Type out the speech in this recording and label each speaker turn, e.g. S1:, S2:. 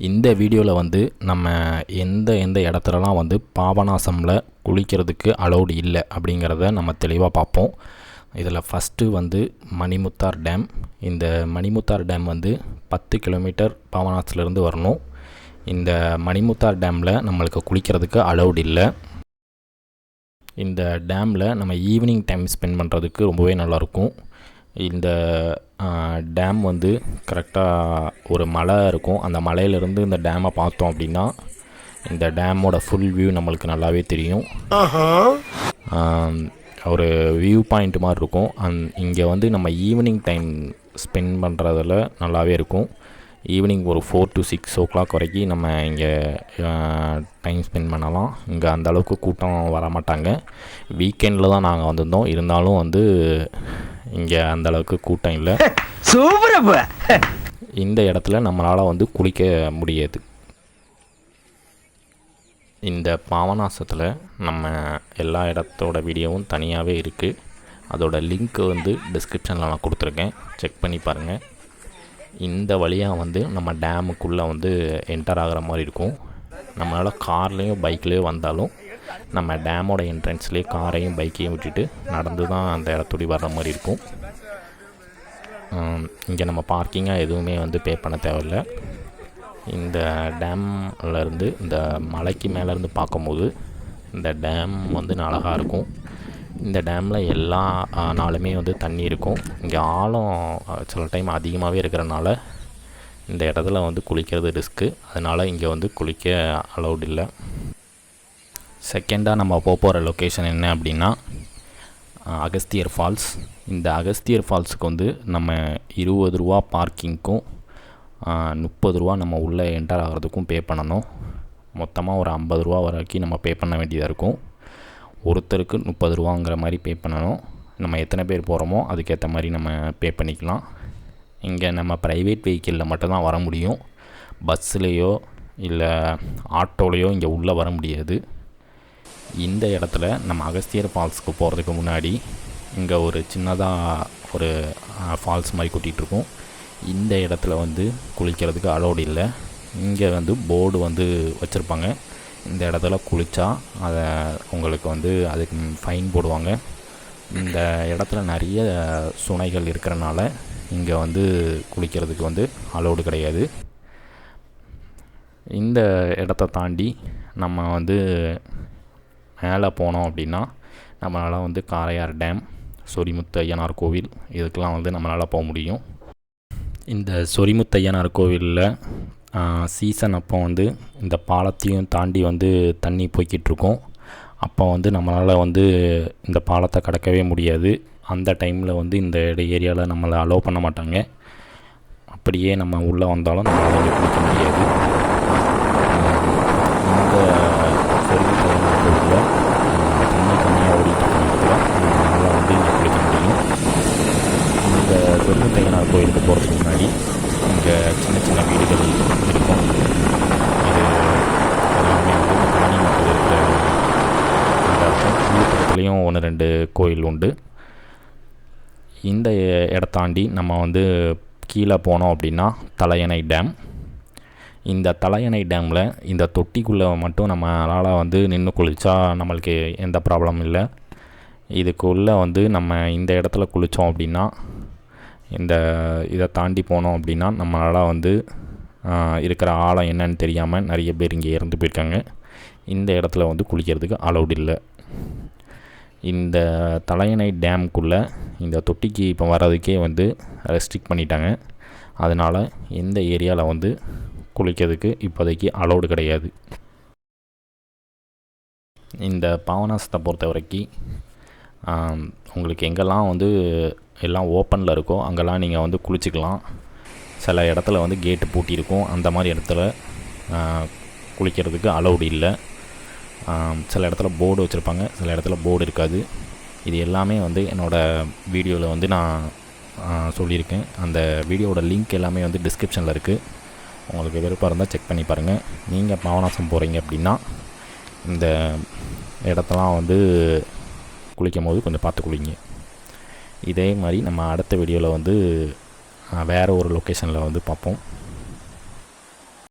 S1: இந்த வீடியோவில் வந்து நம்ம எந்த எந்த இடத்துலலாம் வந்து பாபநாசமில் குளிக்கிறதுக்கு அலௌடு இல்லை அப்படிங்கிறத நம்ம தெளிவாக பார்ப்போம் இதில் ஃபஸ்ட்டு வந்து மணிமுத்தார் டேம் இந்த மணிமுத்தார் டேம் வந்து பத்து கிலோமீட்டர் பாபநாசத்துலேருந்து வரணும். இந்த மணிமுத்தார் டேமில் நம்மளுக்கு குளிக்கிறதுக்கு அலௌடு இல்லை. இந்த டேமில் நம்ம ஈவினிங் டைம் ஸ்பெண்ட் பண்ணுறதுக்கு ரொம்பவே நல்லாயிருக்கும் இந்த டேம் வந்து கரெக்டாக ஒரு மலை இருக்கும். அந்த மலையிலேருந்து இந்த டேமை பார்த்தோம் அப்படின்னா இந்த டேமோட ஃபுல் வியூ நம்மளுக்கு நல்லாவே தெரியும். ஒரு வியூ பாயிண்ட் மாதிரி இருக்கும். அந் இங்கே வந்து நம்ம ஈவினிங் டைம் ஸ்பெண்ட் பண்ணுறதுல நல்லாவே இருக்கும். ஈவினிங் ஒரு four to six o'clock வரைக்கும் நம்ம இங்கே டைம் ஸ்பெண்ட் பண்ணலாம். இங்கே அந்த அளவுக்கு கூட்டம் வர மாட்டாங்க. வீக்கெண்டில் தான் நாங்கள் வந்திருந்தோம். இருந்தாலும் வந்து இங்கே அந்த அளவுக்கு கூட்டம் இல்லை. இந்த இடத்துல நம்மளால் வந்து குளிக்க முடியாது. இந்த பாவநாசத்தில் நம்ம எல்லா இடத்தோட வீடியோவும் தனியாகவே இருக்குது அதோட லிங்க் வந்து டிஸ்கிரிப்ஷனில் நான் கொடுத்துருக்கேன். செக் பண்ணி பாருங்கள் இந்த வழியாக வந்து நம்ம டேமுக்குள்ளே வந்து என்டர் ஆகிற மாதிரி இருக்கும். நம்மளால் கார்லேயும் பைக்லேயோ வந்தாலும் நம்ம டேமோட என்ட்ரன்ஸ்லேயே காரையும் பைக்கையும் விட்டுட்டு நடந்து தான் அந்த இடத்துடி வர்ற மாதிரி இருக்கும். இங்கே நம்ம பார்க்கிங்காக எதுவுமே வந்து பே பண்ண தேவையில்ல. இந்த டேம்லேருந்து இந்த மலைக்கு மேலேருந்து பார்க்கும்போது இந்த டேம் வந்து அழகாக இருக்கும். இந்த டேமில் எல்லா நாளுமே வந்து தண்ணி இருக்கும். இங்கே ஆழம் சில டைம் அதிகமாகவே இருக்கிறனால இந்த இடத்துல வந்து குளிக்கிறது ரிஸ்க்கு அதனால் இங்கே வந்து குளிக்க அலௌட் இல்லை. செகண்டாக நம்ம போக போகிற லொக்கேஷன் என்ன அப்படின்னா அகஸ்தியர் ஃபால்ஸ் இந்த அகஸ்தியர் ஃபால்ஸுக்கு வந்து நம்ம இருபது ரூபா பார்க்கிங்க்கும் முப்பது ரூபா நம்ம உள்ளே என்டர் ஆகிறதுக்கும் பே பண்ணணும். மொத்தமாக ஒரு ஐம்பது ரூபா வரைக்கும் நம்ம பே பண்ண வேண்டியதாக இருக்கும். ஒருத்தருக்கு முப்பது ரூபாங்கிற மாதிரி பே பண்ணணும். நம்ம எத்தனை பேர் போகிறோமோ அதுக்கேற்ற மாதிரி நம்ம பே பண்ணிக்கலாம். இங்கே நம்ம ப்ரைவேட் வெஹிக்கிளில் மட்டும்தான் வர முடியும். பஸ்ஸுலேயோ இல்லை ஆட்டோலேயோ இங்கே உள்ளே வர முடியாது. இந்த இடத்துல நம்ம அகஸ்தியர் ஃபால்ஸ்க்கு போகிறதுக்கு முன்னாடி இங்கே ஒரு சின்னதாக ஒரு ஃபால்ஸ் மாதிரி கூட்டிகிட்ருக்கோம் இந்த இடத்துல வந்து குளிக்கிறதுக்கு அலோடு இல்லை. இங்கே வந்து போர்டு வந்து வச்சுருப்பாங்க. இந்த இடத்துல குளித்தா அதை உங்களுக்கு வந்து அதுக்கு ஃபைன் போடுவாங்க. இந்த இடத்துல நிறைய சுனைகள் இருக்கிறனால இங்கே வந்து குளிக்கிறதுக்கு வந்து அலோடு கிடையாது. இந்த இடத்த தாண்டி நம்ம வந்து மேலே போனோம் அப்படின்னா நம்மளால் வந்து காரையார் டேம் சொரிமுத்து ஐயனார் கோவில் இதுக்கெலாம் வந்து நம்மளால் போக முடியும். இந்த சொரிமுத்தையனார் கோவிலில் சீசன் அப்போ வந்து இந்த பாலத்தையும் தாண்டி வந்து தண்ணி போய்கிட்டிருக்கோம் அப்போ வந்து நம்மளால் வந்து இந்த பாலத்தை கடக்கவே முடியாது. அந்த டைமில் வந்து இந்த ஏரியாவில் நம்மளை அலோவ் பண்ண மாட்டாங்க. அப்படியே நம்ம உள்ளே வந்தாலும் நம்மளால் இங்கே பிடிக்க முடியாது. இந்த சொரிமுத்து ஐயனார் தண்ணி கம்மியாக ஓடிட்டு நம்மளால் வந்து இங்கே பிடிக்க முடியும். இந்த சொர்க்கத்தையனார் கோயிலுக்கு போகிறதுக்கு முன்னாடி இங்கே சின்ன சின்ன வீடுகள் இருக்கும் இது எல்லாமே வந்து இந்த காணி மக்கள் இருக்கிற அந்த இருக்கும் பக்கத்துலேயும் ஒன்று ரெண்டு கோயில் உண்டு. இந்த இடத்தாண்டி நம்ம வந்து கீழே போனோம் அப்படின்னா தலையணை டேம். இந்த தலையணை டேமில் இந்த தொட்டிக்குள்ளே மட்டும் நம்மளால் வந்து நின்று குளித்தா நம்மளுக்கு எந்த ப்ராப்ளமும் இல்லை. இதுக்குள்ளே வந்து நம்ம இந்த இடத்துல குளித்தோம் அப்படின்னா இந்த இதை தாண்டி போனோம் அப்படின்னா நம்மளால் வந்து இருக்கிற ஆழம் என்னன்னு தெரியாமல் நிறைய பேர் இங்கே இறந்து போயிருக்காங்க. இந்த இடத்துல வந்து குளிக்கிறதுக்கு அலௌடு இல்லை. இந்த தலையணை டேம்குள்ளே இந்த தொட்டிக்கு இப்போ வர்றதுக்கே வந்து ரெஸ்ட்ரிக்ட் பண்ணிட்டாங்க. அதனால் எந்த ஏரியாவில் வந்து குளிக்கிறதுக்கு இப்போதைக்கு அலௌடு கிடையாது. இந்த பாவனாசத்தை பொறுத்த வரைக்கும் உங்களுக்கு எங்கெல்லாம் வந்து எல்லாம் ஓப்பனில் இருக்கோ அங்கெல்லாம் நீங்கள் வந்து குளிச்சுக்கலாம். சில இடத்துல வந்து கேட்டு பூட்டியிருக்கும். அந்த மாதிரி இடத்துல குளிக்கிறதுக்கு அலௌடு இல்லை. சில இடத்துல போர்டு வச்சுருப்பாங்க. சில இடத்துல போர்டு இருக்காது. இது எல்லாமே வந்து என்னோடய வீடியோவில் வந்து நான் சொல்லியிருக்கேன். அந்த வீடியோவோட லிங்க் எல்லாமே வந்து டிஸ்கிரிப்ஷனில் இருக்குது உங்களுக்கு விருப்பம் இருந்தால் செக் பண்ணி பாருங்கள் நீங்கள் பாவநாசம் போகிறீங்க அப்படின்னா இந்த இடத்தெல்லாம் வந்து குளிக்கும் போது கொஞ்சம் பார்த்து குளிங்க. இதே மாதிரி நம்ம அடுத்த வீடியோவில் வந்து வேறு ஒரு லொக்கேஷனில் வந்து பார்ப்போம்.